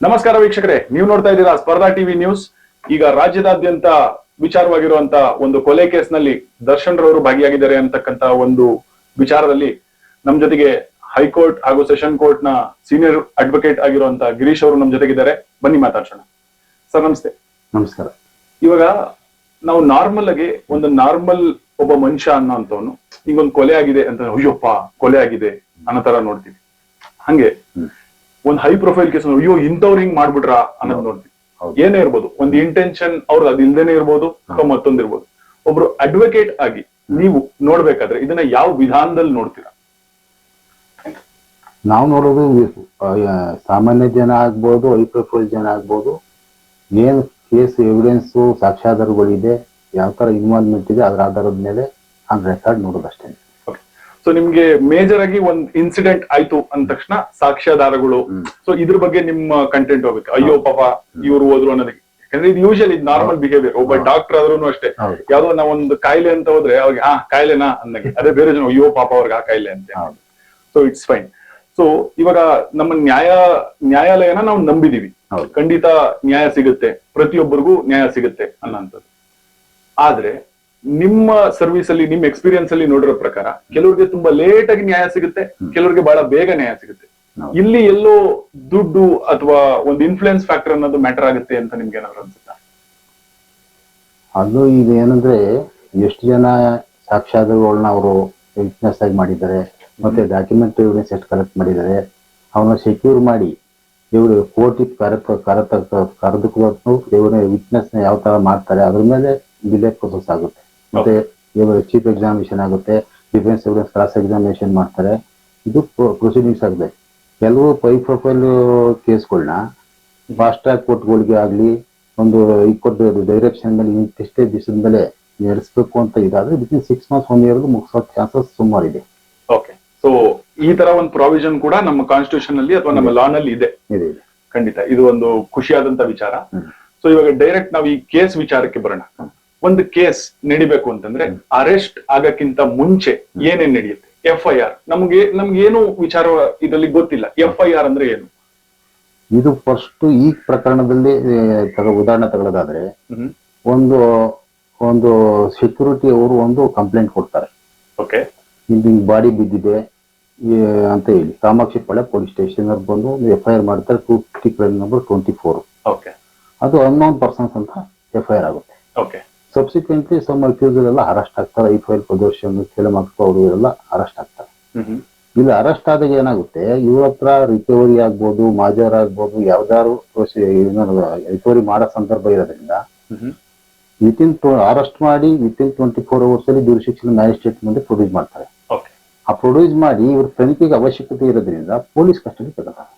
ನಮಸ್ಕಾರ ವೀಕ್ಷಕರೇ ನೀವು ನೋಡ್ತಾ ಇದ್ದೀರಾ ಸ್ಪರ್ಧಾ ಟಿವಿ ನ್ಯೂಸ್. ಈಗ ರಾಜ್ಯದಾದ್ಯಂತ ವಿಚಾರವಾಗಿರುವಂತಹ ಒಂದು ಕೊಲೆ ಕೇಸ್ನಲ್ಲಿ ದರ್ಶನ್ ರವರು ಭಾಗಿಯಾಗಿದ್ದಾರೆ ಅಂತಕ್ಕಂತ ಒಂದು ವಿಚಾರದಲ್ಲಿ ನಮ್ ಜೊತೆಗೆ ಹೈಕೋರ್ಟ್ ಹಾಗೂ ಸೆಷನ್ ಕೋರ್ಟ್ನ ಸೀನಿಯರ್ ಅಡ್ವೊಕೇಟ್ ಆಗಿರುವಂತ ಗಿರೀಶ್ ಅವರು ನಮ್ ಜೊತೆಗಿದ್ದಾರೆ. ಬನ್ನಿ ಮಾತಾಡ್ಸೋಣ. ಸರ್ ನಮಸ್ತೆ. ನಮಸ್ಕಾರ. ಇವಾಗ ನಾವು ನಾರ್ಮಲ್ ಆಗಿ ಒಂದು ನಾರ್ಮಲ್ ಒಬ್ಬ ಮನುಷ್ಯ ಅನ್ನೋಂಥವ್ನು ಹಿಂಗೊಂದು ಕೊಲೆ ಆಗಿದೆ ಅಂತ ಅಯ್ಯೋಪ್ಪ ಕೊಲೆ ಆಗಿದೆ ಅನ್ನೋ ತರ ನೋಡ್ತೀವಿ. ಹಂಗೆ. ಒಂದ್ ಹೈ ಪ್ರೊಫೈಲ್ ಕೇಸ್ ಅಯ್ಯೋ ಇಂಥವ್ರು ಹಿಂಗ್ ಮಾಡ್ಬಿಟ್ರ? ಅನ್ನೋದು ನೋಡ್ತೀವಿ. ಏನೇ ಇರ್ಬೋದು ಒಂದು ಇಂಟೆನ್ಷನ್ ಅವ್ರದ್ದು ಅದು ಇಲ್ದೇನೆ ಇರ್ಬೋದು ಅಥವಾ ಮತ್ತೊಂದ್ ಇರ್ಬೋದು. ಒಬ್ರು ಅಡ್ವೊಕೇಟ್ ಆಗಿ ನೀವು ನೋಡ್ಬೇಕಾದ್ರೆ ಇದನ್ನ ಯಾವ ವಿಧಾನದಲ್ಲಿ ನೋಡ್ತೀರಾ? ನಾವು ನೋಡೋದು ಸಾಮಾನ್ಯ ಜನ ಆಗ್ಬೋದು ಹೈ ಪ್ರೊಫೈಲ್ ಜನ ಆಗ್ಬೋದು ಏನ್ ಕೇಸ್ ಎವಿಡೆನ್ಸ್ ಸಾಕ್ಷ್ಯಾಧಾರಗಳಿದೆ ಯಾವ ತರ ಇನ್ವಾಲ್ವ್ಮೆಂಟ್ ಇದೆ ಅದರ ಆಧಾರದ ಮೇಲೆ ಆ ರೆಕಾರ್ಡ್ ನೋಡೋದಷ್ಟೇ. ಸೊ ನಿಮ್ಗೆ ಮೇಜರ್ ಆಗಿ ಒಂದ್ ಇನ್ಸಿಡೆಂಟ್ ಆಯ್ತು ಅಂದ ತಕ್ಷಣ ಸಾಕ್ಷ್ಯಾಧಾರಗಳು. ಸೊ ಇದ್ರ ಬಗ್ಗೆ ನಿಮ್ಮ ಕಂಟೆಂಟ್ ಹೋಗುತ್ತೆ ಅಯ್ಯೋ ಪಾಪ ಇವ್ರು ಹೋದ್ರು ಅನ್ನೋದಕ್ಕೆ. ಯಾಕಂದ್ರೆ ಇದು ಯೂಶಲಿ ನಾರ್ಮಲ್ ಬಿಹೇವಿಯರ್ ಒಬ್ಬ. ಡಾಕ್ಟರ್ ಆದ್ರೂ ಅಷ್ಟೇ. ಯಾವ್ದೋ ನಾವು ಒಂದು ಕಾಯಿಲೆ ಅಂತ ಹೋದ್ರೆ ಅವ್ರಿಗೆ ಆ ಕಾಯಿಲೆನಾ? ಅಂದಂಗೆ ಅದೇ ಬೇರೆ ಜನ ಅಯ್ಯೋ ಪಾಪ ಅವ್ರಿಗೆ ಆ ಕಾಯಿಲೆ ಅಂತ. ಸೊ ಇಟ್ಸ್ ಫೈನ್ ಸೊ ಇವಾಗ ನಮ್ಮ ನ್ಯಾಯ ನ್ಯಾಯಾಲಯನ ನಾವು ನಂಬಿದೀವಿ. ಖಂಡಿತ ನ್ಯಾಯ ಸಿಗುತ್ತೆ. ಪ್ರತಿಯೊಬ್ಬರಿಗೂ ನ್ಯಾಯ ಸಿಗುತ್ತೆ ಅನ್ನೋಂಥದ್ದು. ಆದ್ರೆ ನಿಮ್ಮ ಸರ್ವಿಸ್ ಅಲ್ಲಿ ನಿಮ್ಮ ಎಕ್ಸ್ಪೀರಿಯನ್ಸ್ ಅಲ್ಲಿ ನೋಡಿರೋ ಪ್ರಕಾರ ಕೆಲವ್ರಿಗೆ ತುಂಬಾ ಲೇಟ್ ಆಗಿ ನ್ಯಾಯ ಸಿಗುತ್ತೆ ಕೆಲವ್ರಿಗೆ ಬಹಳ ಬೇಗ ನ್ಯಾಯ ಸಿಗುತ್ತೆ. ಇಲ್ಲಿ ಎಲ್ಲೋ ದುಡ್ಡು ಅಥವಾ ಒಂದು ಇನ್ಫ್ಲುಯೆನ್ಸ್ ಫ್ಯಾಕ್ಟರ್ ಅನ್ನೋದು ಮ್ಯಾಟರ್ ಆಗುತ್ತೆ ಅಂತ ನಿಮ್ಗೆ ಏನಾದ್ರು ಅನ್ಸುತ್ತಾ? ಅದು ಇದು ಏನಂದ್ರೆ ಎಷ್ಟು ಜನ ಸಾಕ್ಷಾತ್ಗಳನ್ನ ಅವರು ವಿಟ್ನೆಸ್ ಆಗಿ ಮಾಡಿದ್ದಾರೆ ಮತ್ತೆ ಡಾಕ್ಯುಮೆಂಟ್ ಎವಿಡೆನ್ಸ್ ಎಷ್ಟು ಕಲೆಕ್ಟ್ ಮಾಡಿದ್ದಾರೆ ಅವನ್ನ ಸೆಕ್ಯೂರ್ ಮಾಡಿ ಇವರು ಕೋರ್ಟ್ ಕರೆ ಇವರು ವಿಟ್ನೆಸ್ನ ಯಾವ ತರ ಮಾಡ್ತಾರೆ ಅದ್ರ ಮೇಲೆ ಡಿಲೇ ಪ್ರೊಸೆಸ್ ಆಗುತ್ತೆ. ಮತ್ತೆ ಚೀಫ್ ಎಕ್ಸಾಮಿನೇಷನ್ ಆಗುತ್ತೆ ಡಿಫೆನ್ಸ್ ಎವಿಡೆನ್ಸ್ ಕ್ರಾಸ್ ಎಕ್ಸಾಮಿನೇಷನ್ ಮಾಡ್ತಾರೆ. ಇದು ಪ್ರೊಸೀಡಿಂಗ್ಸ್ ಆಗಿದೆ. ಕೆಲವು ಪೈ ಪ್ರೊಫೈಲ್ ಕೇಸ್ಗಳನ್ನ ಫಾಸ್ಟ್ ಟ್ರ್ಯಾಕ್ ಕೋರ್ಟ್ಗಳಿಗೆ ಆಗಲಿ ಒಂದು ಈ ಕೊಟ್ಟ ಡೈರೆಕ್ಷನ್ ಮೇಲೆ ಇಂತಿಷ್ಟೇ ದಿವಸದ ಮೇಲೆ ನಡೆಸಬೇಕು ಅಂತ ಇದಾದ್ರೆ between six months one year ಮುಗಿಸೋ chances ಸುಮಾರು ಇದೆ. ಓಕೆ ಸೊ ಈ ತರ ಒಂದು ಪ್ರಾವಿಷನ್ ಕೂಡ ನಮ್ಮ ಕಾನ್ಸ್ಟಿಟ್ಯೂಷನ್ ಅಲ್ಲಿ ಅಥವಾ ನಮ್ಮ ಲಾ ನಲ್ಲಿ ಇದೆ. ಖಂಡಿತ. ಇದು ಒಂದು ಖುಷಿಯಾದಂತ ವಿಚಾರ. ಸೊ ಇವಾಗ ಡೈರೆಕ್ಟ್ ನಾವು ಈ ಕೇಸ್ ವಿಚಾರಕ್ಕೆ ಬರೋಣ. ಒಂದು ಕೇಸ್ ನಡಿಬೇಕು ಅಂತಂದ್ರೆ ಅರೆಸ್ಟ್ ಆಗಕ್ಕಿಂತ ಮುಂಚೆ ಏನೇನ್ ನಡೆಯುತ್ತೆ? ಎಫ್ ಐ ಆರ್ ನಮ್ಗೆ ನಮ್ಗೆ ಏನು ವಿಚಾರ ಇದರಲ್ಲಿ ಗೊತ್ತಿಲ್ಲ. ಎಫ್ ಐ ಆರ್ ಅಂದ್ರೆ ಏನು? ಇದು ಫಸ್ಟ್ ಈ ಪ್ರಕರಣದಲ್ಲಿ ಉದಾಹರಣೆ ತಗೊಳ್ಳೋದಾದ್ರೆ ಒಂದು ಒಂದು ಸೆಕ್ಯೂರಿಟಿ ಅವರು ಒಂದು ಕಂಪ್ಲೇಂಟ್ ಕೊಡ್ತಾರೆ. ಓಕೆ. ಹಿಂದಿನ ಬಾಡಿ ಬಿದ್ದಿದೆ ಅಂತ ಹೇಳಿ. ಕಾಮಾಕ್ಷಿ ಪಾಳ್ಯ ಪೊಲೀಸ್ ಸ್ಟೇಷನ್ ಅವ್ರು ಬಂದು ಎಫ್ ಐ ಆರ್ ಮಾಡ್ತಾರೆ two fifty crime number twenty four okay. ಅದು ಅನ್ನೋನ್ ಪರ್ಸನ್ಸ್ ಅಂತ ಎಫ್ ಐ ಆರ್ ಆಗುತ್ತೆ. ಓಕೆ. ಸಬ್ಸಿಕ್ವೆಂಟ್ಲಿ ಸಮ್ ಅಕ್ಯೂಸರ್ ಎಲ್ಲ ಅರೆಸ್ಟ್ ಆಗ್ತಾರೆ. ಐ ಫೈಲ್ ಪ್ರದರ್ಶನ್ ಕೆಲಮಕ್ಕ ಅವರು ಎಲ್ಲ ಅರೆಸ್ಟ್ ಆಗ್ತಾರೆ. ಇಲ್ಲಿ ಅರೆಸ್ಟ್ ಆದಾಗ ಏನಾಗುತ್ತೆ? ಇವ್ರ ಹತ್ರ ರಿಕವರಿ ಆಗ್ಬೋದು ಮಾಜರ್ ಆಗ್ಬೋದು ಯಾವ್ದಾರು ರಿಕವರಿ ಮಾಡೋ ಸಂದರ್ಭ ಇರೋದ್ರಿಂದ ವಿತ್ ವಿತಿನ್ ಅರೆಸ್ಟ್ ಮಾಡಿ ವಿತಿನ್ ಟ್ವೆಂಟಿ ಫೋರ್ ಅವರ್ಸ್ ಅಲ್ಲಿ ಜ್ಯೂರಿಸ್ಡಿಕ್ಷನ್ ಮ್ಯಾಜಿಸ್ಟ್ರೇಟ್ ಮುಂದೆ ಪ್ರೊಡ್ಯೂಸ್ ಮಾಡ್ತಾರೆ. ಆ ಪ್ರೊಡ್ಯೂಸ್ ಮಾಡಿ ಇವ್ರ ತನಿಖೆಗೆ ಅವಶ್ಯಕತೆ ಇರೋದ್ರಿಂದ ಪೊಲೀಸ್ ಕಸ್ಟಡಿ ತಗೋತಾರೆ.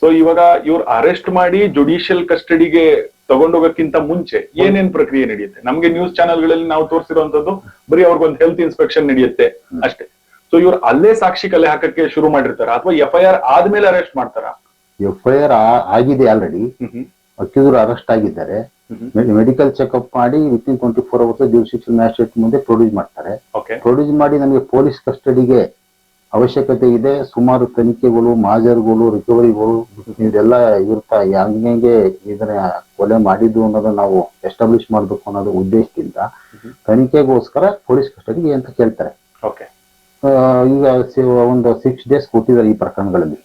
ಸೊ ಇವಾಗ ಇವ್ರು ಅರೆಸ್ಟ್ ಮಾಡಿ ಜುಡಿಷಿಯಲ್ ಕಸ್ಟಡಿಗೆ ತಗೊಂಡೋಗಕ್ಕಿಂತ ಮುಂಚೆ ಏನೇನ್ ಪ್ರಕ್ರಿಯೆ ನಡೆಯುತ್ತೆ? ನಮ್ಗೆ ನ್ಯೂಸ್ ಚಾನೆಲ್ಗಳಲ್ಲಿ ನಾವು ತೋರಿಸಿರುವಂತದ್ದು ಬರೀ ಅವ್ರಿಗೊಂದು ಹೆಲ್ತ್ ಇನ್ಸ್ಪೆಕ್ಷನ್ ನಡೆಯುತ್ತೆ ಅಷ್ಟೇ. ಸೊ ಇವ್ರು ಅಲ್ಲೇ ಸಾಕ್ಷಿ ಕಲೆ ಹಾಕಕ್ಕೆ ಶುರು ಮಾಡಿರ್ತಾರ? ಅಥವಾ ಎಫ್ ಐ ಆರ್ ಆದ್ಮೇಲೆ ಅರೆಸ್ಟ್ ಮಾಡ್ತಾರ? ಎಫ್ ಐ ಆರ್ ಆಗಿದೆ ಆಲ್ರೆಡಿ ಅಕ್ಯೂಸರ್ ಅರೆಸ್ಟ್ ಆಗಿದ್ದಾರೆ. ಮೆಡಿಕಲ್ ಚೆಕ್ಅಪ್ ಮಾಡಿ within twenty four hours jurisdiction magistrate ಮುಂದೆ ಪ್ರೊಡ್ಯೂಸ್ ಮಾಡ್ತಾರೆ. ಓಕೆ ಪ್ರೊಡ್ಯೂಸ್ ಮಾಡಿ ನಮಗೆ ಪೊಲೀಸ್ ಕಸ್ಟಡಿಗೆ ಅವಶ್ಯಕತೆ ಇದೆ. ಸುಮಾರು ತನಿಖೆಗಳು ಮಾಜರ್ಗಳು ರಿಕವರಿಗಳು ಇದೆಲ್ಲ ಇರ್ತಾ ಹಂಗೆ ಇದನ್ನ ಕೊಲೆ ಮಾಡಿದ್ದು ಅನ್ನೋದನ್ನ ನಾವು ಎಸ್ಟಾಬ್ಲಿಷ್ ಮಾಡಬೇಕು ಅನ್ನೋದು ಉದ್ದೇಶದಿಂದ ತನಿಖೆಗೋಸ್ಕರ ಪೊಲೀಸ್ ಕಸ್ಟಡಿಗೆ ಅಂತ ಕೇಳ್ತಾರೆ. ಈಗ ಒಂದು ಸಿಕ್ಸ್ ಡೇಸ್ ಕೊಟ್ಟಿದ್ದಾರೆ ಈ ಪ್ರಕರಣಗಳಲ್ಲಿ.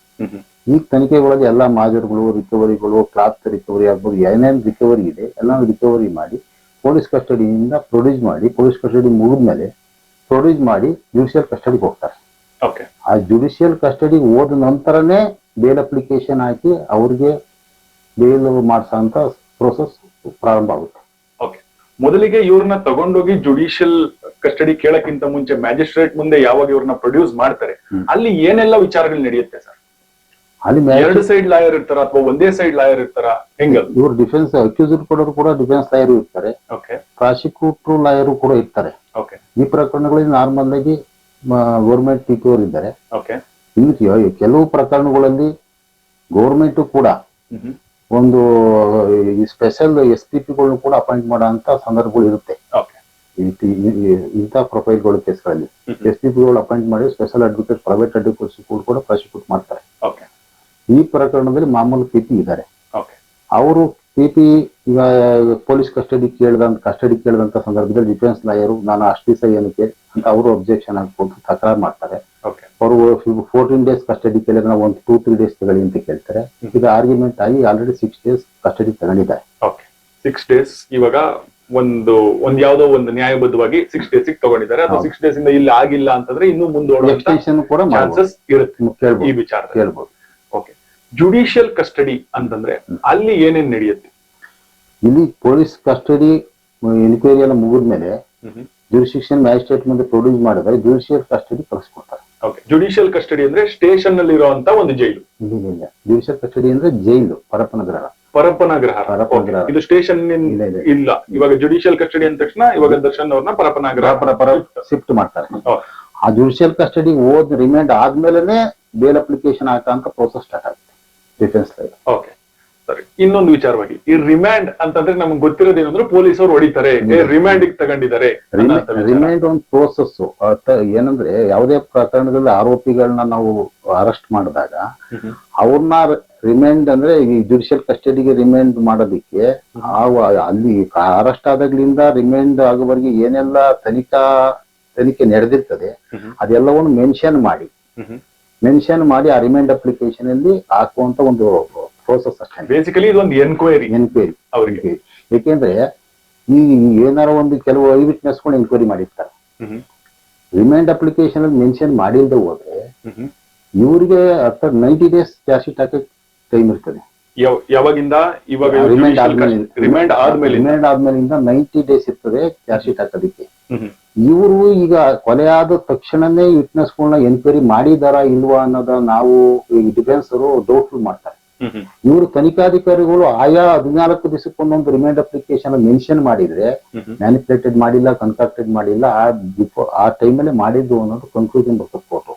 ಈಗ ತನಿಖೆಗಳಲ್ಲಿ ಎಲ್ಲ ಮಾಜರ್ಗಳು ರಿಕವರಿಗಳು ಕ್ಲಾತ್ ರಿಕವರಿ ಆಗ್ಬೋದು ಏನೇನು ರಿಕವರಿ ಇದೆ ಎಲ್ಲ ರಿಕವರಿ ಮಾಡಿ ಪೊಲೀಸ್ ಕಸ್ಟಡಿಯಿಂದ ಪ್ರೊಡ್ಯೂಸ್ ಮಾಡಿ ಪೊಲೀಸ್ ಕಸ್ಟಡಿ ಮುಗಿದ್ಮೇಲೆ ಪ್ರೊಡ್ಯೂಸ್ ಮಾಡಿ ಜ್ಯುಡಿಷಿಯಲ್ ಕಸ್ಟಡಿಗೆ ಹೋಗ್ತಾರೆ. ಆ ಜುಡಿಷಿಯಲ್ ಕಸ್ಟಡಿ ಹೋದ ನಂತರನೇ ಬೇಲ್ ಅಪ್ಲಿಕೇಶನ್ ಹಾಕಿ ಅವ್ರಿಗೆ ಬೇಲ್ ಮಾಡಿಸೋಂತ ಪ್ರೋಸೆಸ್ ಪ್ರಾರಂಭ ಆಗುತ್ತೆ. ಓಕೆ ಮೊದಲಿಗೆ ಇವ್ರನ್ನ ತಗೊಂಡೋಗಿ ಜುಡಿಷಿಯಲ್ ಕಸ್ಟಡಿ ಕೇಳಕ್ಕಿಂತ ಮುಂಚೆ ಮ್ಯಾಜಿಸ್ಟ್ರೇಟ್ ಮುಂದೆ ಯಾವಾಗ ಇವ್ರನ್ನ ಪ್ರೊಡ್ಯೂಸ್ ಮಾಡ್ತಾರೆ ಅಲ್ಲಿ ಏನೆಲ್ಲ ವಿಚಾರಗಳು ನಡೆಯುತ್ತೆ ಸರ್? ಅಲ್ಲಿ ಎರಡು ಸೈಡ್ ಲಾಯರ್ ಇರ್ತಾರ ಅಥವಾ ಒಂದೇ ಸೈಡ್ ಲಾಯರ್ ಇರ್ತಾರ ಹೆಂಗ? ಇವ್ರು ಡಿಫೆನ್ಸ್ ಅಕ್ಯೂಸರ್ ಕೊಡೋರು ಕೂಡ ಡಿಫೆನ್ಸ್ ಲಾಯರ್ ಇರ್ತಾರೆ. ಓಕೆ ಪ್ರಾಸಿಕ್ಯೂಟರ್ ಲಾಯರ್ ಕೂಡ ಇರ್ತಾರೆ. ಓಕೆ ಈ ಪ್ರಕರಣಗಳಲ್ಲಿ ನಾರ್ಮಲ್ ಆಗಿ ಗೌರ್ಮೆಂಟ್ ಟೀಚರ್ ಇದ್ದಾರೆ. ಓಕೆ. ಇನ್ನು ಕೆಲ- ಕೆಲವು ಪ್ರಕರಣಗಳಲ್ಲಿ ಗೌರ್ಮೆಂಟ್ ಕೂಡ ಒಂದು ಸ್ಪೆಷಲ್ ಎಸ್ ಪಿ ಪಿಗಳನ್ನು ಕೂಡ ಅಪಾಯಿಂಟ್ ಮಾಡೋ ಸಂದರ್ಭಗಳು ಇರುತ್ತೆ. ಇಂಥ ಪ್ರೊಫೈಲ್ಗಳು ಕೇಸ್ಗಳಲ್ಲಿ. ಎಸ್ ಪಿ ಪಿಗಳು ಅಪಾಯಿಂಟ್ ಮಾಡಿ ಸ್ಪೆಷಲ್ ಅಡ್ವೊಕೇಟ್ ಪ್ರೈವೇಟ್ ಅಡ್ವೊಕೇಟ್ಸ್ ಕೂಡ ಪ್ರಾಸಿಕ್ಯೂಟ್ ಮಾಡ್ತಾರೆ. ಓಕೆ. ಈ ಪ್ರಕರಣದಲ್ಲಿ ಮಾಮೂಲು ಪಿ ಪಿ ಇದ್ದಾರೆ ಅವರು ಪಿ ಈಗ ಪೊಲೀಸ್ ಕಸ್ಟಡಿ ಕೇಳ್ದಂತ ಕಸ್ಟಡಿ ಕೇಳಿದಂತ ಸಂದರ್ಭದಲ್ಲಿ ಡಿಫೆನ್ಸ್ ಲಾಯರು ನಾನು ಅಷ್ಟು ದಿವಸ ಏನಕ್ಕೆ ಅಂತ ಅವರು ಅಬ್ಜೆಕ್ಷನ್ ಹಾಕೊಂಡು ತಕರಾರು ಮಾಡ್ತಾರೆ. ಓಕೆ ಅವರು ಫೋರ್ಟೀನ್ ಡೇಸ್ ಕಸ್ಟಡಿ ಕೇಳಿದ್ರೆ ನಾವು ಒಂದು ಟೂ ತ್ರೀ ಡೇಸ್ ತಗೊಳ್ಳಿ ಅಂತ ಕೇಳ್ತಾರೆ. ಈಗ ಆರ್ಗ್ಯುಮೆಂಟ್ ಆಗಿ ಆಲ್ರೆಡಿ ಸಿಕ್ಸ್ ಡೇಸ್ ಕಸ್ಟಡಿ ತಗೊಂಡಿದ್ದಾರೆ. ಓಕೆ ಸಿಕ್ಸ್ ಡೇಸ್ ಇವಾಗ ಒಂದು ಒಂದ್ ಯಾವ್ದೋ ಒಂದು ನ್ಯಾಯಬದ್ಧವಾಗಿ ಸಿಕ್ಸ್ ಡೇಸ್ ತಗೊಂಡಿದ್ದಾರೆ. ಅಥವಾ. ಸಿಕ್ಸ್ ಡೇಸ್ ಇಂದ ಇಲ್ಲಿ ಆಗಿಲ್ಲ ಅಂತಂದ್ರೆ ಇನ್ನು ಕೂಡ ಚಾನ್ಸಸ್ ಇರುತ್ತೆ. ಈ ವಿಚಾರ ಕೇಳ್ಬಹುದು ಜುಡಿಷಿಯಲ್ ಕಸ್ಟಡಿ ಅಂತಂದ್ರೆ ಅಲ್ಲಿ ಏನೇನ್ ನಡೆಯುತ್ತೆ? ಇಲ್ಲಿ ಪೊಲೀಸ್ ಕಸ್ಟಡಿ ಎನ್ಕ್ವೈರಿ ಎಲ್ಲ ಮುಗಿದ್ಮೇಲೆ ಜುರಿಸ್ಟಿಕ್ಷನ್ ಮ್ಯಾಜಿಸ್ಟ್ರೇಟ್ ಮುಂದೆ ಪ್ರೊಡ್ಯೂಸ್ ಮಾಡಿದ್ರೆ ಜುಡಿಷಿಯಲ್ ಕಸ್ಟಡಿ ಕಳಿಸ್ಕೊಡ್ತಾರೆ. ಜುಡಿಷಿಯಲ್ ಕಸ್ಟಡಿ ಅಂದ್ರೆ ಸ್ಟೇಷನ್ನಲ್ಲಿ ಇರುವಂತ ಒಂದು ಜೈಲು. ಇಲ್ಲ ಇಲ್ಲ, ಜುಡಿಷಿಯಲ್ ಕಸ್ಟಡಿ ಅಂದ್ರೆ ಜೈಲು ಪರಪ್ಪನ ಗ್ರಹ. ಪರಪನಗ್ರಹ. ಇದು ಸ್ಟೇಷನ್ ಇಲ್ಲ, ಇವಾಗ ಜುಡಿಷಿಯಲ್ ಕಸ್ಟಡಿ ಅಂದ ತಕ್ಷಣ ಇವಾಗ ದರ್ಶನ್ ಅವ್ರನ್ನ ಪರಪನಗ್ರಹ ಪರಪರ ಶಿಫ್ಟ್. ಮಾಡ್ತಾರೆ. ಆ ಜುಡಿಷಿಯಲ್ ಕಸ್ಟಡಿ ಹೋದ್ ರಿಮೈಂಡ್ ಆದ್ಮೇಲೆ ಬೇಲ್ ಅಪ್ಲಿಕೇಶನ್ ಹಾಕಂತ ಪ್ರೋಸೆಸ್ ಸ್ಟಾರ್ಟ್ ಆಗುತ್ತೆ. ಡಿಫೆನ್ಸ್ ಓಕೆ ಸರಿ. ಇನ್ನೊಂದು ವಿಚಾರವಾಗಿ ಈ ರಿಮ್ಯಾಂಡ್ ಅಂತಂದ್ರೆ ನಮ್ಗೆ ಗೊತ್ತಿರೋದೇನಂದ್ರೆ ಪೊಲೀಸರು ಹೊಡಿತಾರೆ ರಿಮ್ಯಾಂಡ್ ತಗೊಂಡಿದ್ದಾರೆ ರಿಮ್ಯಾಂಡ್ ರಿಮೈಂಡ್ ಒಂದು ಪ್ರೋಸೆಸ್ ಏನಂದ್ರೆ ಯಾವುದೇ ಪ್ರಕರಣದಲ್ಲಿ ಆರೋಪಿಗಳನ್ನ ನಾವು ಅರೆಸ್ಟ್ ಮಾಡಿದಾಗ. ಅವ್ರನ್ನ ರಿಮೈಂಡ್ ಅಂದ್ರೆ ಈ ಜುಡಿಷಿಯಲ್ ಕಸ್ಟಡಿಗೆ ರಿಮ್ಯಾಂಡ್ ಮಾಡೋದಿಕ್ಕೆ ಆ ಅಲ್ಲಿ ಅರೆಸ್ಟ್ ಆದಾಗ್ಲಿಂದ ರಿಮೈಂಡ್ ಆಗೋವರೆಗೆ ಏನೆಲ್ಲ ತನಿಖಾ ತನಿಖೆ ನಡೆದಿರ್ತದೆ. ಅದೆಲ್ಲವನ್ನು ಮೆನ್ಷನ್ ಮಾಡಿ. ಮೆನ್ಷನ್ ಮಾಡಿ ಆ ರಿಮೈಂಡ್ ಅಪ್ಲಿಕೇಶನ್ ಅಲ್ಲಿ ಹಾಕುವಂತ ಒಂದು ಪ್ರೋಸೆಸ್ ಅಷ್ಟೇ. ಬೇಸಿಕಲಿ ಇದೊಂದು ಎನ್ಕ್ವೈರಿ ಎನ್ಕ್ವೈರಿ ಅವರಿಗೆ. ಏಕೆಂದ್ರೆ ಈ ಏನಾರ ಒಂದು ಕೆಲವು ಐ ವಿಟ್ನೆಸ್ಗಳು ಎನ್ಕ್ವೈರಿ ಮಾಡಿರ್ತಾರೆ. ರಿಮೈಂಡ್ ಅಪ್ಲಿಕೇಶನ್ ಅಲ್ಲಿ ಮೆನ್ಷನ್ ಮಾಡಿಲ್ದೆ ಹೋದ್ರೆ ಇವರಿಗೆ ಹತ್ತ ನೈಂಟಿ ಡೇಸ್ ಚಾರ್ಜ್ ಶೀಟ್ ಹಾಕಕ್ ಟೈಮ್ ಇರ್ತದೆ. ಯಾವ- ಯಾವಾಗಿಂದ? ಇವಾಗ ರಿಮೈಂಡ್ ಆದ್ಮೇಲೆ ರಿಮೈಂಡ್ ಆದ್ಮೇಲೆ ರಿಮೈಂಡ್ ಆದ್ಮೇಲಿಂದ. ನೈಂಟಿ ಡೇಸ್ ಇರ್ತದೆ ಚಾರ್ಜ್ ಶೀಟ್ ಹಾಕೋದಿಕ್ಕೆ. ಇವರು ಈಗ ಕೊಲೆಯಾದ ಆದ ತಕ್ಷಣನೇ ವಿಟ್ನೆಸ್ಗಳನ್ನ ಎನ್ಕ್ವೈರಿ ಮಾಡಿದಾರಾ ಇಲ್ವಾ ಅನ್ನೋದ ನಾವು ಡಿಫೆನ್ಸ್ ಅವರು ಡೌಟ್ಫುಲ್ ಮಾಡ್ತಾರೆ. ಇವರು ತನಿಖಾಧಿಕಾರಿಗಳು ಆಯಾ ಹದಿನಾಲ್ಕು ದಿವಸಕ್ಕೊಂದೊಂದು ರಿಮೈಂಡ್ ಅಪ್ಲಿಕೇಶನ್ ಮೆನ್ಷನ್ ಮಾಡಿದ್ರೆ. ಮ್ಯಾನಿಪುಲೇಟೆಡ್ ಮಾಡಿಲ್ಲ ಕನ್ಸ್ಟ್ರಕ್ಟೆಡ್ ಮಾಡಿಲ್ಲ ಆ ಬಿಫೋರ್ ಆ ಟೈಮಲ್ಲಿ ಮಾಡಿದ್ದು ಅನ್ನೋದು ಕನ್ಕ್ಲೂಷನ್ ಬರ್ತದೆ ಫೋಟೋ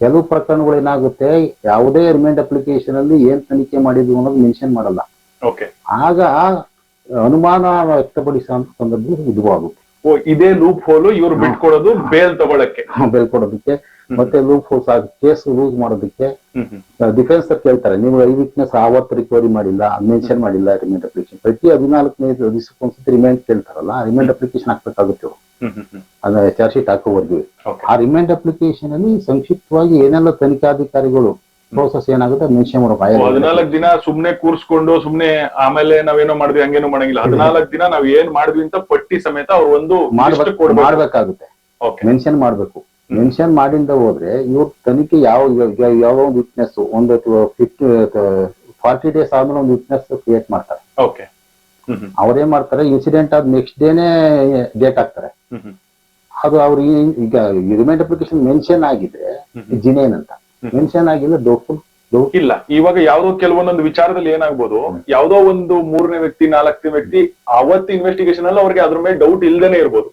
ಕೆಲವು ಪ್ರಕರಣಗಳು ಏನಾಗುತ್ತೆ ಯಾವುದೇ ರಿಮೈಂಡ್ ಅಪ್ಲಿಕೇಶನ್ ಅಲ್ಲಿ ಏನ್ ತನಿಖೆ ಮಾಡಿದ್ವು ಅನ್ನೋದು ಮೆನ್ಷನ್ ಮಾಡಲ್ಲ. ಆಗ ಅನುಮಾನ ವ್ಯಕ್ತಪಡಿಸೋ ಸಂದರ್ಭ ಉದ್ಭವಾಗುತ್ತೆ ಓ ಇದೇ ಲೂಪ್ ಹೋಲು ಇವ್ರು ಬಿಟ್ಕೊಡೋದು ಬೇಲ್ ತಗೊಳಕ್ಕೆ. ಬೇಲ್ ಕೊಡೋದಕ್ಕೆ. ಮತ್ತೆ ಲೂಪ್ ಕೇಸ್ ಲೂಸ್ ಮಾಡೋದಕ್ಕೆ. ಡಿಫೆನ್ಸ್ ಕೇಳ್ತಾರೆ. ನೀವು ಐ ವಿಟ್ನೆಸ್ ಆವತ್ತು ರಿಕವರಿ ಮಾಡಿಲ್ಲ ಮೆನ್ಷನ್ ಮಾಡಿಲ್ಲ ರಿಮೈಂಡ್ ಅಪ್ಲಿಕೇಶನ್ ಪ್ರತಿ ಹದಿನಾಲ್ಕನೇ ದಿವಸಕ್ಕೊಂದ್ಸತಿ ರಿಮೈಂಡ್ ಕೇಳ್ತಾರಲ್ಲ ರಿಮೈಂಡ್ ಅಪ್ಲಿಕೇಶನ್ ಹಾಕ್ಬೇಕಾಗುತ್ತೆ ಅದನ್ನ ಚಾರ್ಜ್ ಶೀಟ್ ಹಾಕೋವರೆಗೂ ಆ ರಿಮೈಂಡ್ ಅಪ್ಲಿಕೇಶನ್ ಅಲ್ಲಿ ಸಂಕ್ಷಿಪ್ತವಾಗಿ ಏನೆಲ್ಲ ತನಿಖಾಧಿಕಾರಿಗಳು ಪ್ರೋಸೆಸ್ ಏನಾಗುತ್ತೆ? ಮೆನ್ಷನ್ ಓ, ಹದಿನಾಲ್ಕು ದಿನ ಸುಮ್ನೆ ಕೂರ್ಸ್ಕೊಂಡು ಸುಮ್ನೆ ಆಮೇಲೆ ನಾವೇನೋ ಮಾಡಿದ್ವಿ ಹಂಗೇನೋ ಮಾಡಂಗಿಲ್ಲ. ಹದಿನಾಲ್ಕು ದಿನ ನಾವ್ ಏನ್ ಮಾಡಿದ್ವಿ ಅಂತ ಪಟ್ಟಿ ಸಮೇತ ಅವ್ರು ಒಂದು ಮಾಡ್ಬೇಕಾಗುತ್ತೆ. ಮೆನ್ಷನ್ ಮಾಡ್ಬೇಕು. ಮೆನ್ಷನ್ ಮಾಡಿಂದ ಹೋದ್ರೆ ಇವ್ರ ತನಿಖೆ ಯಾವ ಯಾವ- ಒಂದು ವಿಟ್ನೆಸ್ ಒಂದು ಫಿಫ್ಟಿ ಫಾರ್ಟಿ ಡೇಸ್ ಆದ್ಮೇಲೆ ಒಂದು ವಿಟ್ನೆಸ್ ಕ್ರಿಯೇಟ್ ಮಾಡ್ತಾರೆ. ಅವ್ರೇನ್ ಮಾಡ್ತಾರೆ? ಇನ್ಸಿಡೆಂಟ್ ಆದ ನೆಕ್ಸ್ಟ್ ಡೇನೆ ಡೇಟ್ ಹಾಕ್ತಾರೆ. ಹ್ಮ್ ಅದು ಅವ್ರಿಗೆ ಈಗ ರಿಮೈಂಡ್ ಅಪ್ಲಿಕೇಶನ್ ಮೆನ್ಷನ್ ಆಗಿದ್ರೆ ಜಿನೇನ್ ಅಂತ. ಮೆನ್ಷನ್ ಆಗಿಲ್ಲ ಡೌಟ್ ಇಲ್ಲ ಇವಾಗ ಯಾವ್ದೋ ಕೆಲವೊಂದೊಂದು ವಿಚಾರದಲ್ಲಿ ಏನಾಗ್ಬೋದು ಯಾವ್ದೋ ಒಂದು ಮೂರನೇ ವ್ಯಕ್ತಿ ನಾಲ್ಕನೇ ವ್ಯಕ್ತಿ ಅವತ್ತು ಇನ್ವೆಸ್ಟಿಗೇಷನ್ ಅಲ್ಲಿ ಅವ್ರಿಗೆ ಅದ್ರ ಮೇಲೆ ಡೌಟ್ ಇಲ್ದೇನೆ ಇರ್ಬೋದು.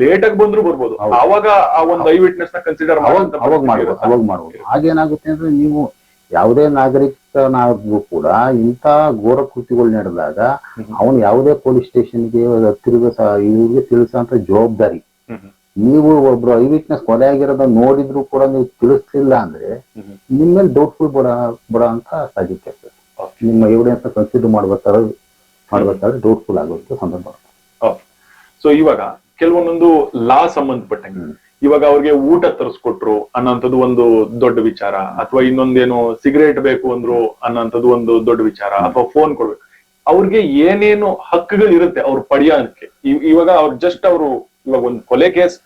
ಲೇಟ್ ಆಗಿ ಬಂದ್ರು ಬರ್ಬೋದು. ಅವಾಗ ಆ ಒಂದು ಐ ವಿಟ್ನೆಸ್ನ ಕನ್ಸಿಡರ್ ಅವಾಗ ಮಾಡ್ಬೋದು ಅವಾಗ ಮಾಡ್ಬೋದು. ಹಾಗೇನಾಗುತ್ತೆ ಅಂದ್ರೆ ನೀವು ಯಾವುದೇ ನಾಗರಿಕನಾದ್ರೂ ಕೂಡ ಇಂಥ ಘೋರ ಕೃತಿಗಳು ನಡೆದಾಗ ಅವನು ಯಾವುದೇ ಪೊಲೀಸ್ ಸ್ಟೇಷನ್ಗೆ ತಿರುಗ ಇವ್ರಿಗೆ ತಿಳಿಸುವಂತ ಜವಾಬ್ದಾರಿ ನೀವು ಒಬ್ರು ಐ ವಿಟ್ನೆಸ್ ಕೊಲೆ ಆಗಿರೋದ ನೋಡಿದ್ರು ಕೂಡ ನೀವು ತಿಳಿಸ್ಲಿಲ್ಲ ಅಂದ್ರೆ ನಿಮ್ಮ ಮೇಲೆ ಡೌಟ್ಫುಲ್ ಬಡ ಬಡ ಅಂತ ಸಾಧ್ಯತೆ. ನಿಮ್ಮ ಎವಿಡೆನ್ಸ್ ಕನ್ಸಿಡರ್ ಮಾಡ್ಬೇಕಾದ್ರೆ ಮಾಡ್ಬೇಕಾದ್ರೆ ಡೌಟ್ಫುಲ್ ಆಗುತ್ತೆ ಸಂದರ್ಭ. ಸೊ ಇವಾಗ ಕೆಲವೊಂದೊಂದು ಲಾ ಸಂಬಂಧಪಟ್ಟಂಗೆ. ಇವಾಗ ಅವ್ರಿಗೆ ಊಟ ತರಿಸ್ಕೊಟ್ರು ಅನ್ನೋಂಥದ್ದು ಒಂದು ದೊಡ್ಡ ವಿಚಾರ ಅಥವಾ ಇನ್ನೊಂದೇನು ಸಿಗರೇಟ್ ಬೇಕು ಅಂದ್ರು ಅನ್ನೋಂಥದ್ದು ಒಂದು ದೊಡ್ಡ ವಿಚಾರ ಅಥವಾ ಫೋನ್ ಕೊಡ್ಬೇಕು. ಅವ್ರಿಗೆ ಏನೇನು ಹಕ್ಕುಗಳಿರುತ್ತೆ ಅವ್ರು ಪಡೆಯೋದಕ್ಕೆ ಇವಾಗ ಅವ್ರು ಜಸ್ಟ್ ಅವರು ಇವಾಗ ಒಂದು ಕೊಲೆ ಕೇಸ್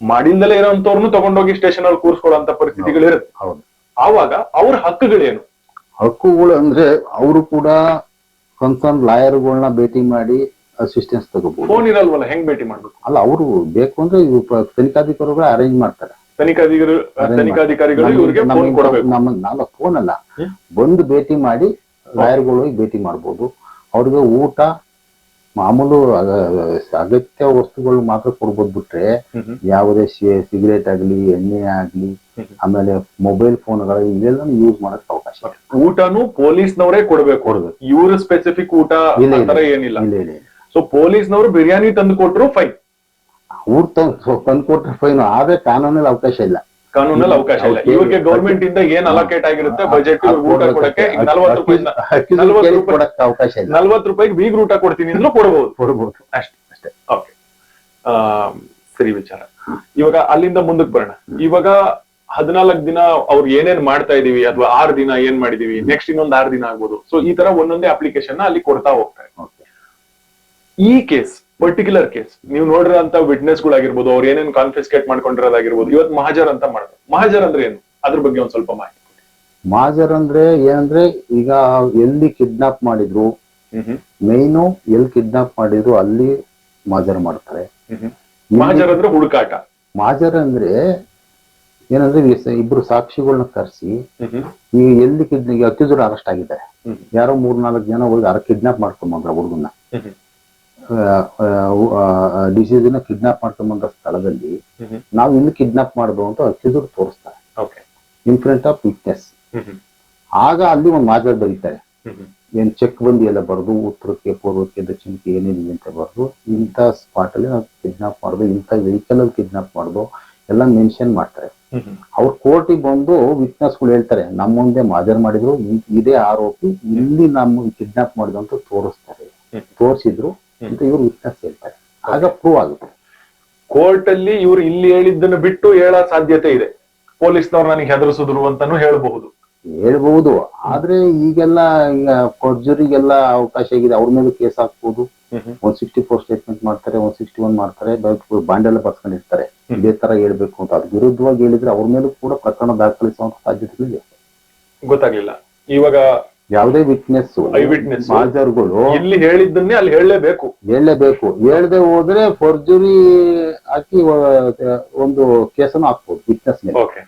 ಮಾಡಿಂದಲೇ ಇರೋಂತವ್ರನ್ನು ಇರೋಂಥವ್ರನ್ನು ತಗೊಂಡೋಗಿ ಸ್ಟೇಷನ್ ಅಲ್ಲಿ ಕೂರ್ಸ್ಕೊಳ್ಳೋಂತ ಪರಿಸ್ಥಿತಿಗಳು ಇರುತ್ತೆ. ಹೌದು. ಆವಾಗ ಅವ್ರ ಹಕ್ಕುಗಳೇನು? ಹಕ್ಕುಗಳು ಅಂದ್ರೆ ಅವರು ಕೂಡ ಕನ್ಸರ್ನ್ ಲಾಯರ್ಗಳನ್ನ ಭೇಟಿ ಮಾಡಿ ಅಸಿಸ್ಟೆನ್ಸ್ ತಗೋಬಹುದು ಫೋನ್ ಇರಲ್ವಲ್ಲ ಹೆಂಗ್ ಭೇಟಿ ಮಾಡ್ಬೇಕು? ಅಲ್ಲ ಅವರು ಬೇಕು ಅಂದ್ರೆ ತನಿಖಾಧಿಕಾರಿಗಳು ಅರೇಂಜ್ ಮಾಡ್ತಾರೆ. ತನಿಖಾಧಿಕಾರಿ ತನಿಖಾಧಿಕಾರಿಗಳು ಇವ್ರಿಗೆ ಫೋನ್ ಕೊಡಬೇಕು. ನಮ್ಮ ನಾಲ್ಕು ಫೋನ್ ಅಲ್ಲ. ಬಂದು ಭೇಟಿ ಮಾಡಿ ಲಾಯರ್ಗಳು ಹೋಗಿ ಭೇಟಿ ಮಾಡ್ಬೋದು. ಅವ್ರಿಗೆ ಊಟ ಮಾಮೂಲು ಅಗ- ಅಗತ್ಯ ವಸ್ತುಗಳು ಮಾತ್ರ ಕೊಡ್ಬೋದು ಬಿಟ್ರೆ. ಯಾವುದೇ ಸಿಗರೇಟ್ ಆಗ್ಲಿ ಎಣ್ಣೆ ಆಗ್ಲಿ ಆಮೇಲೆ ಮೊಬೈಲ್ ಫೋನ್ಗಳು ಇವೆಲ್ಲ ಯೂಸ್ ಮಾಡಕ್ ಅವಕಾಶ. ಊಟನು ಪೊಲೀಸ್ನವರೇ ಕೊಡ್ಬೇಕು. ಇವ್ರ ಸ್ಪೆಸಿಫಿಕ್ ಊಟ ಏನಿಲ್ಲ. ಸೊ ಪೊಲೀಸ್ನವರು ಬಿರಿಯಾನಿ ತಂದು ಕೊಟ್ರು ಫೈನ್ ಊರ್ ತಂದು ಕೊಟ್ರೆ ಫೈನ್ ಆದ್ರೆ ಕಾನೂನಲ್ಲಿ ಅವಕಾಶ ಇಲ್ಲ ಕಾನೂನಲ್ಲಿ ಅವಕಾಶ ಇಲ್ಲ. ಇವಕ್ಕೆ ಇವ್ರಿಗೆ ಗೌರ್ಮೆಂಟ್ ಇಂದ ಏನ್ ಅಲೋಕೇಟ್ ಆಗಿರುತ್ತೆ ಬಜೆಟ್ ಊಟ ಕೊಡಕ್ಕೆ ನಲ್ವತ್ತು ರೂಪಾಯಿ ನಲ್ವತ್ತು ಅವಕಾಶ ನಲ್ವತ್ತು ರೂಪಾಯಿಗೆ ಬೀಗ್ ಊಟ ಕೊಡ್ತೀನಿ ಅಂದ್ರೂ ಕೊಡಬಹುದು ಕೊಡಬಹುದು ಅಷ್ಟೇ ಅಷ್ಟೇ. ಓಕೆ ಸರಿ ವಿಚಾರ. ಇವಾಗ ಅಲ್ಲಿಂದ ಮುಂದಕ್ಕೆ ಬರೋಣ. ಇವಾಗ ಹದಿನಾಲ್ಕು ದಿನ ಅವ್ರು ಏನೇನ್ ಮಾಡ್ತಾ ಇದೀವಿ ಅಥವಾ ಆರು ದಿನ ಏನ್ ಮಾಡಿದೀವಿ ನೆಕ್ಸ್ಟ್ ಇನ್ನೊಂದ್ ಆರು ದಿನ ಆಗ್ಬೋದು. ಸೊ ಈ ತರ ಒಂದೊಂದೇ ಅಪ್ಲಿಕೇಶನ್ ಅಲ್ಲಿ ಕೊಡ್ತಾ ಹೋಗ್ತಾರೆ. ಈ ಕೇಸ್ ಪರ್ಟಿಕ್ಯುಲರ್ ಕೇಸ್ ನೀವು ನೋಡಿರೋಂತ ವಿಟ್ನೆಸ್ ಗಳಾಗಿರ್ಬೋದು ಅವ್ರು ಏನೇನು ಕಾನ್ಫಿಸ್ಕೇಟ್ ಮಾಡ್ಕೊಂಡಿರೋದಾಗಿರ್ಬೋದು ಇವತ್ತು ಮಹಾಜರ್ ಅಂತ ಮಾಡ್ತಾರೆ. ಮಹಾಜರ್ ಅಂದ್ರೆ ಏನು? ಅದ್ರ ಬಗ್ಗೆ ಒಂದ್ ಸ್ವಲ್ಪ ಮಾಹಿತಿ ಮಹಾಜರ್ ಅಂದ್ರೆ ಏನಂದ್ರೆ ಈಗ ಎಲ್ಲಿ ಕಿಡ್ನಾಪ್ ಮಾಡಿದ್ರು ಮೇನು ಎಲ್ಲಿ ಕಿಡ್ನಾಪ್ ಮಾಡಿದ್ರು ಅಲ್ಲಿ ಮಾಜರ್ ಮಾಡ್ತಾರೆ. ಮಹಾಜರ್ ಅಂದ್ರೆ ಹುಡುಕಾಟ. ಮಾಜರ್ ಅಂದ್ರೆ ಏನಂದ್ರೆ ಇಬ್ರು ಸಾಕ್ಷಿಗಳನ್ನ ಕರೆಸಿ ಈಗ ಎಲ್ಲಿ ಕಿಡ್ನ ಅಕ್ಯೂಸರ್ ಅರೆಸ್ಟ್ ಆಗಿದ್ದಾರೆ. ಯಾರೋ ಮೂರ್ನಾಲ್ಕು ಜನ ಹೋಗಿ ಅರ ಕಿಡ್ನಾಪ್ ಮಾಡ್ಕೊಂಡ್ ಬಂದ್ರ ಹುಡುಗನ್ನ. ಹ್ಮ್ನ ಡಿಸೀಸ್ನ ಕಿಡ್ನಾಪ್ ಮಾಡ್ಕೊಂಬಂದ ಸ್ಥಳದಲ್ಲಿ. ನಾವು ಇನ್ನು ಕಿಡ್ನಾಪ್ ಮಾಡ್ಬೋದು ಅಂತ ಅಕ್ಯೂಸರ್ ತೋರಿಸ್ತಾರೆ. In front of witness. ಆಗ ಅಲ್ಲಿ ಒಂದು ಮಾತಾಡ್ ಬರೀತಾರೆ. ಏನ್ ಚೆಕ್ ಬಂದಿ ಎಲ್ಲ ಬರೆದು ಉತ್ತರಕ್ಕೆ ಪೂರ್ವಕ್ಕೆ ದಕ್ಷಿಣಕ್ಕೆ ಏನೇನಿದೆ ಅಂತ ಬರೆದು ಇಂಥ ಸ್ಪಾಟ್ ಅಲ್ಲಿ ನಾವು ಕಿಡ್ನಾಪ್ ಮಾಡುದು ಇಂಥ ವೆಹಿಕಲ್ ಅಲ್ಲಿ ಕಿಡ್ನಾಪ್ ಮಾಡುದು ಎಲ್ಲ ಮೆನ್ಷನ್ ಮಾಡ್ತಾರೆ. ಅವ್ರು ಕೋರ್ಟಿಗೆ ಬಂದು ವಿಟ್ನೆಸ್ಗಳು ಹೇಳ್ತಾರೆ ನಮ್ಮ ಮುಂದೆ ಮಾಜರ್ ಮಾಡಿದ್ರು ಇದೇ ಆರೋಪಿ ಇಲ್ಲಿ ನಮ್ಮ ಕಿಡ್ನಾಪ್ ಮಾಡಿದ್ರು ಅಂತ ತೋರಿಸ್ತಾರೆ. ತೋರಿಸಿದ್ರು ಅಂತ ಇವರು ವಿಟ್ನೆಸ್ ಹೇಳ್ತಾರೆ ಆಗ ಪ್ರೂವ್ ಆಗುತ್ತೆ. ಕೋರ್ಟ್ ಅಲ್ಲಿ ಇವ್ರು ಇಲ್ಲಿ ಹೇಳಿದ್ದನ್ನು ಬಿಟ್ಟು ಹೇಳೋ ಸಾಧ್ಯತೆ ಇದೆ. ಪೊಲೀಸ್ನವ್ರು ನನಗೆ ಹೆದರಿಸಿದ್ರು ಅಂತಾನು ಹೇಳಬಹುದು. ಹೇಳ್ಬಹುದು. ಆದ್ರೆ ಈಗೆಲ್ಲ ಈಗ ಫೋರ್ಜರಿಗೆಲ್ಲ ಅವಕಾಶ ಆಗಿದೆ. ಅವ್ರ ಮೇಲೆ ಕೇಸ್ ಹಾಕ್ಬಹುದು ಒನ್ ಸಿಕ್ಸ್ಟಿ ಫೋರ್ ಸ್ಟೇಟ್ಮೆಂಟ್ ಮಾಡ್ತಾರೆ ಒನ್ ಸಿಕ್ಸ್ಟಿ ಒನ್ ಮಾಡ್ತಾರೆ ಬಾಂಡೆಲ್ಲ ಬರ್ಸ್ಕೊಂಡಿರ್ತಾರೆ. ಇದೇ ತರ ಹೇಳ್ಬೇಕು ಅಂತ. ಅದ್ ವಿರುದ್ಧವಾಗಿ ಹೇಳಿದ್ರೆ ಅವ್ರ ಮೇಲೂ ಕೂಡ ಪ್ರಕರಣ ದಾಖಲಿಸುವಂತ ಸಾಧ್ಯತೆಗಳಿದೆ. ಗೊತ್ತಾಗ್ಲಿಲ್ಲ. ಇವಾಗ ಯಾವುದೇ ವಿಟ್ನೆಸ್ ಐ ವಿಟ್ನೆಸ್ ಮಾಜರ್ಗಳು ಇಲ್ಲಿ ಹೇಳಿದ್ದನ್ನೇ ಅಲ್ಲಿ ಹೇಳಲೇಬೇಕು. ಹೇಳಲೇಬೇಕು. ಹೇಳದೆ ಹೋದ್ರೆ ಫೋರ್ಜುರಿ ಹಾಕಿ ಒಂದು ಕೇಸನ್ನು ಹಾಕ್ಬೋದು ವಿಟ್ನೆಸ್ ಮೇಲೆ. ಓಕೆ